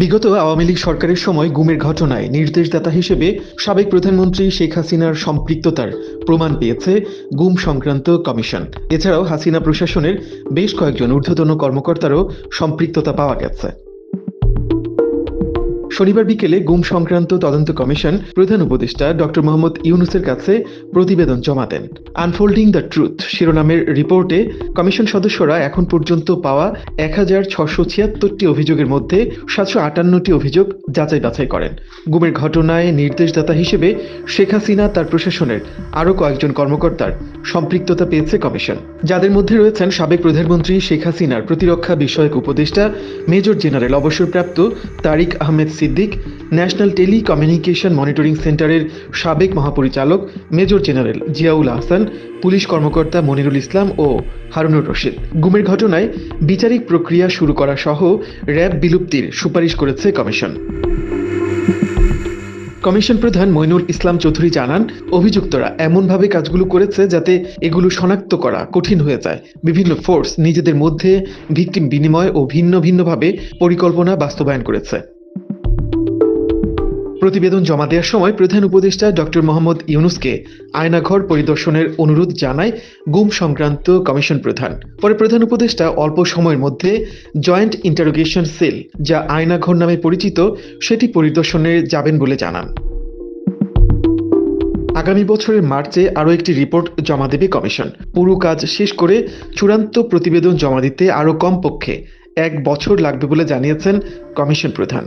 বিগত আওয়ামী লীগ সরকারের সময় গুমের ঘটনায় নির্দেশদাতা হিসেবে সাবেক প্রধানমন্ত্রী শেখ হাসিনার সম্পৃক্ততার প্রমাণ পেয়েছে গুম সংক্রান্ত কমিশন। এছাড়াও হাসিনা প্রশাসনের বেশ কয়েকজন ঊর্ধ্বতন কর্মকর্তারও সম্পৃক্ততা পাওয়া গেছে। শনিবার বিকেলে গুম সংক্রান্ত তদন্ত কমিশন প্রধান উপদেষ্টা ডক্টর মোহাম্মদ ইউনুসের কাছে প্রতিবেদন জমা দেন আনফোল্ডিং দ্য ট্রুথ শিরোনামের রিপোর্টে কমিশন সদস্যরা এখন পর্যন্ত পাওয়া এক হাজার ছশো ছিয়াত্তরটি অভিযোগের মধ্যে সাতশো আটান্নটি অভিযোগ যাচাই বাছাই করেন। গুমের ঘটনায় নির্দেশদাতা হিসেবে শেখ হাসিনা তার প্রশাসনের আরও কয়েকজন কর্মকর্তার সম্পৃক্ততা পেয়েছে কমিশন। যাদের মধ্যে রয়েছেন সাবেক প্রধানমন্ত্রী শেখ হাসিনার প্রতিরক্ষা বিষয়ক উপদেষ্টা মেজর জেনারেল অবসরপ্রাপ্ত Tarik Ahmed Siddique, national telecommunication monitoring সেন্টারের সাবেক মহাপরিচালক, major general Ziaul Ahsan, police কর্মকর্তা মনিরুল ইসলাম ও হারুনুর রশিদ। গুমের ঘটনায় বিচারিক প্রক্রিয়া শুরু করা সহ র্যাব বিলুপ্তির সুপারিশ করেছে কমিশন। কমিশন প্রধান মইনুল ইসলাম চৌধুরী জানান, অভিযুক্তরা এমনভাবে কাজগুলো করেছে যাতে এগুলো শনাক্ত করা কঠিন হয়ে যায়। বিভিন্ন ফোর্স নিজেদের মধ্যে ভিকটিম বিনিময় ও ভিন্ন ভিন্নভাবে পরিকল্পনা বাস্তবায়ন করেছে। প্রতিবেদন জমা দেওয়ার সময় প্রধান উপদেষ্টা ডক্টর মোহাম্মদ ইউনুসকে আয়নাঘর পরিদর্শনের অনুরোধ জানায় গুম সংক্রান্ত কমিশন প্রধান। পরে প্রধান উপদেষ্টা অল্প সময়ের মধ্যে জয়েন্ট ইন্টারোগেশন সেল, যা আয়নাঘর নামে পরিচিত, সেটি পরিদর্শনে যাবেন বলে জানান। আগামী বছরের মার্চে আরও একটি রিপোর্ট জমা দেবে কমিশন। পুরো কাজ শেষ করে চূড়ান্ত প্রতিবেদন জমা দিতে আরও কমপক্ষে এক বছর লাগবে বলে জানিয়েছেন কমিশন প্রধান।